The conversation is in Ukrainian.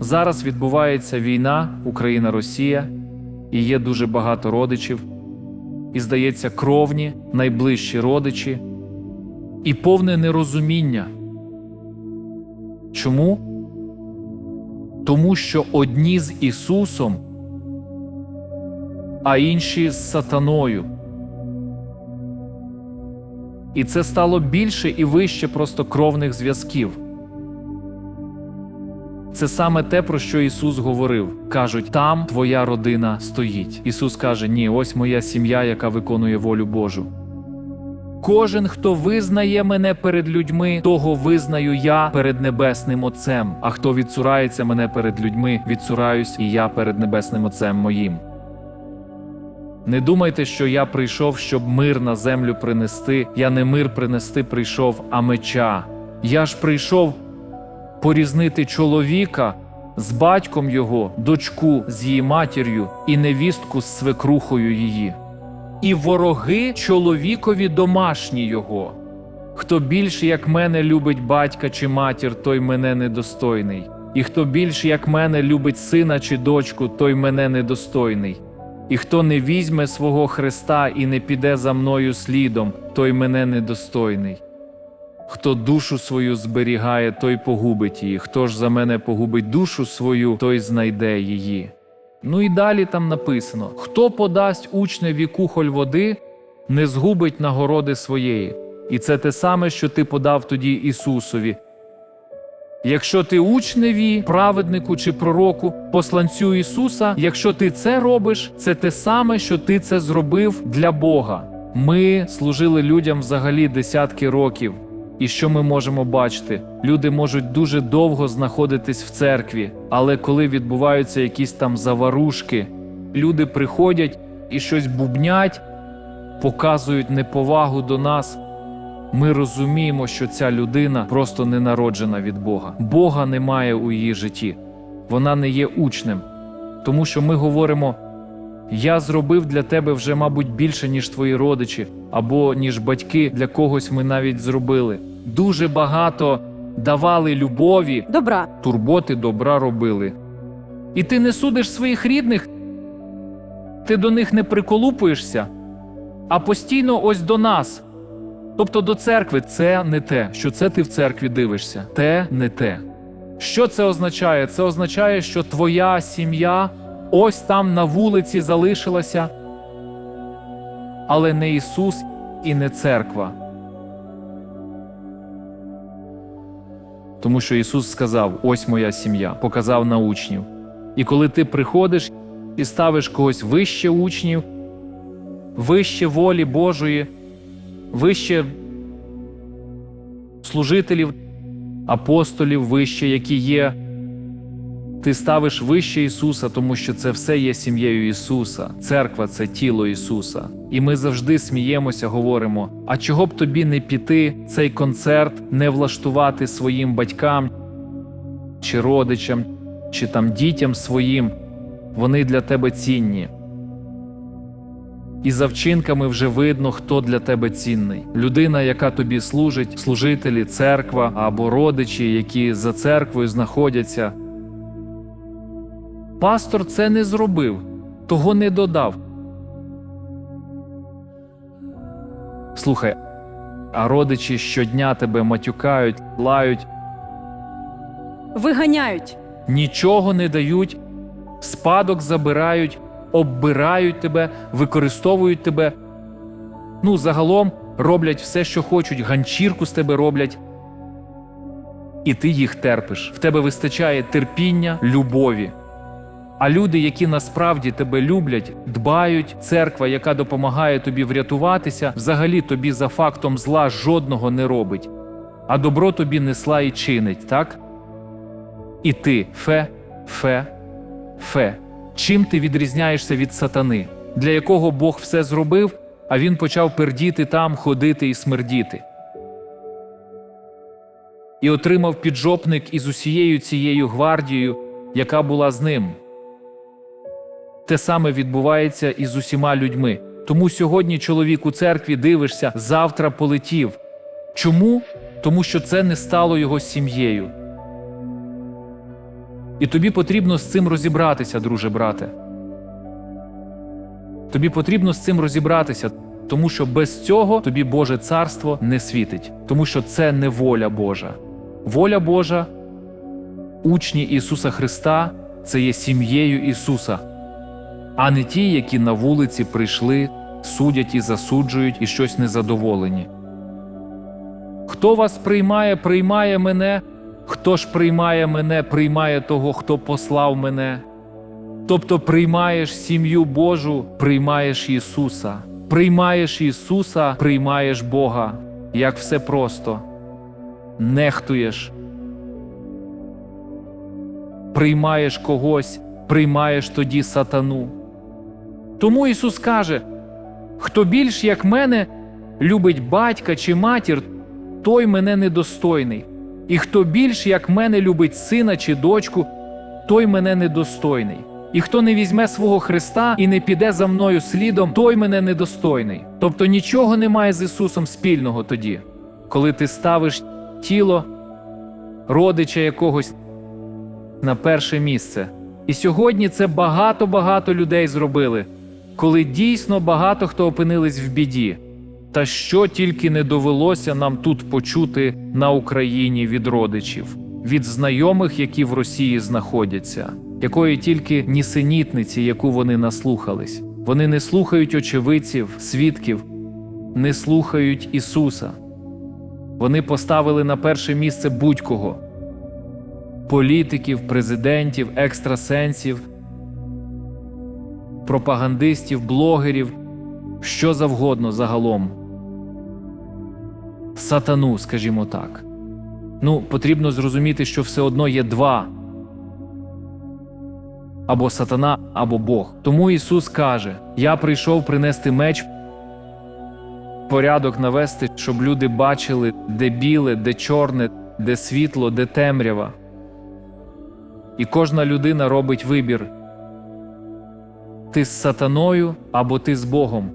Зараз відбувається війна Україна-Росія, і є дуже багато родичів, і здається, кровні, найближчі родичі, і повне нерозуміння. Чому? Тому що одні з Ісусом, а інші з сатаною. І це стало більше і вище просто кровних зв'язків. Це саме те, про що Ісус говорив. Кажуть, там твоя родина стоїть. Ісус каже: Ні, ось моя сім'я, яка виконує волю Божу. Кожен, хто визнає мене перед людьми, того визнаю я перед небесним Отцем. А хто відцурається мене перед людьми, відцураюсь і я перед небесним Отцем моїм. Не думайте, що я прийшов, щоб мир на землю принести. Я не мир принести прийшов, а меча. Я ж прийшов порізнити чоловіка з батьком його, дочку з її матір'ю і невістку з свекрухою її. І вороги чоловікові домашні його. Хто більше, як мене, любить батька чи матір, той мене недостойний. І хто більше, як мене, любить сина чи дочку, той мене недостойний. І хто не візьме свого Христа і не піде за мною слідом, той мене недостойний. Хто душу свою зберігає, той погубить її. Хто ж за мене погубить душу свою, той знайде її. Ну і далі там написано: хто подасть учневі кухоль води, не згубить нагороди своєї. І це те саме, що ти подав тоді Ісусові. Якщо ти учневі, праведнику чи пророку, посланцю Ісуса, якщо ти це робиш, це те саме, що ти це зробив для Бога. Ми служили людям взагалі десятки років. І що ми можемо бачити? Люди можуть дуже довго знаходитись в церкві, але коли відбуваються якісь там заварушки, люди приходять і щось бубнять, показують неповагу до нас. Ми розуміємо, що ця людина просто не народжена від Бога. Бога немає у її житті. Вона не є учнем. Тому що ми говоримо: я зробив для тебе вже, мабуть, більше, ніж твої родичі, або ніж батьки для когось ми навіть зробили. Дуже багато давали любові, Добра. турботи, добра робили. І ти не судиш своїх рідних, ти до них не приколупуєшся, а постійно ось до нас. Тобто до церкви це не те, що це ти в церкві дивишся. Те не те. Що це означає? Це означає, що твоя сім'я ось там на вулиці залишилася, але не Ісус і не церква. Тому що Ісус сказав: ось моя сім'я, показав на учнів. І коли ти приходиш і ставиш когось вище учнів, вище волі Божої, вище служителів, апостолів, вище, які є. Ти ставиш вище Ісуса, тому що це все є сім'єю Ісуса. Церква це тіло Ісуса. І ми завжди сміємося, говоримо: а чого б тобі не піти цей концерт, не влаштувати своїм батькам чи родичам, чи там дітям своїм? Вони для тебе цінні. І за вчинками вже видно, хто для тебе цінний. Людина, яка тобі служить, служителі, церква або родичі, які за церквою знаходяться. Пастор це не зробив, того не додав. Слухай, а родичі щодня тебе матюкають, лають, Виганяють. нічого не дають, спадок забирають, оббирають тебе, використовують тебе. Ну, загалом роблять все, що хочуть, ганчірку з тебе роблять. І ти їх терпиш. В тебе вистачає терпіння, любові. А люди, які насправді тебе люблять, дбають, церква, яка допомагає тобі врятуватися, взагалі тобі за фактом зла жодного не робить, а добро тобі несла і чинить, так? І ти фе, фе, фе. Чим ти відрізняєшся від сатани, для якого Бог все зробив, а він почав пердіти там, ходити і смердіти. І отримав піджопник із усією цією гвардією, яка була з ним. Те саме відбувається і з усіма людьми. Тому сьогодні чоловік у церкві дивишся, завтра полетів. Чому? Тому що це не стало його сім'єю. І тобі потрібно з цим розібратися, друже брате. Тобі потрібно з цим розібратися, тому що без цього тобі Боже царство не світить, тому що це не воля Божа. Воля Божа, учні Ісуса Христа це є сім'єю Ісуса, а не ті, які на вулиці прийшли, судять і засуджують і щось незадоволені. Хто вас приймає, приймає мене, хто ж приймає мене, приймає того, хто послав мене. Тобто приймаєш сім'ю Божу, приймаєш Ісуса, приймаєш Ісуса, приймаєш Бога. Як все просто. Нехтуєш. Приймаєш когось, приймаєш тоді сатану. Тому Ісус каже: хто більш як мене любить батька чи матір, той мене недостойний. І хто більш як мене любить сина чи дочку, той мене недостойний. І хто не візьме свого Христа і не піде за мною слідом, той мене недостойний. Тобто нічого немає з Ісусом спільного тоді, коли ти ставиш тіло родича якогось на перше місце. І сьогодні це багато-багато людей зробили, коли дійсно багато хто опинились в біді. Та що тільки не довелося нам тут почути на Україні від родичів, від знайомих, які в Росії знаходяться, якої тільки нісенітниці, яку вони наслухались. Вони не слухають очевидців, свідків, не слухають Ісуса. Вони поставили на перше місце будь-кого політиків, президентів, екстрасенсів, пропагандистів, блогерів, що завгодно загалом. Сатану, скажімо так. Ну, потрібно зрозуміти, що все одно є два або сатана, або Бог. Тому Ісус каже: Я прийшов принести меч, порядок навести, щоб люди бачили, де біле, де чорне, де світло, де темрява. І кожна людина робить вибір: ти з сатаною або ти з Богом.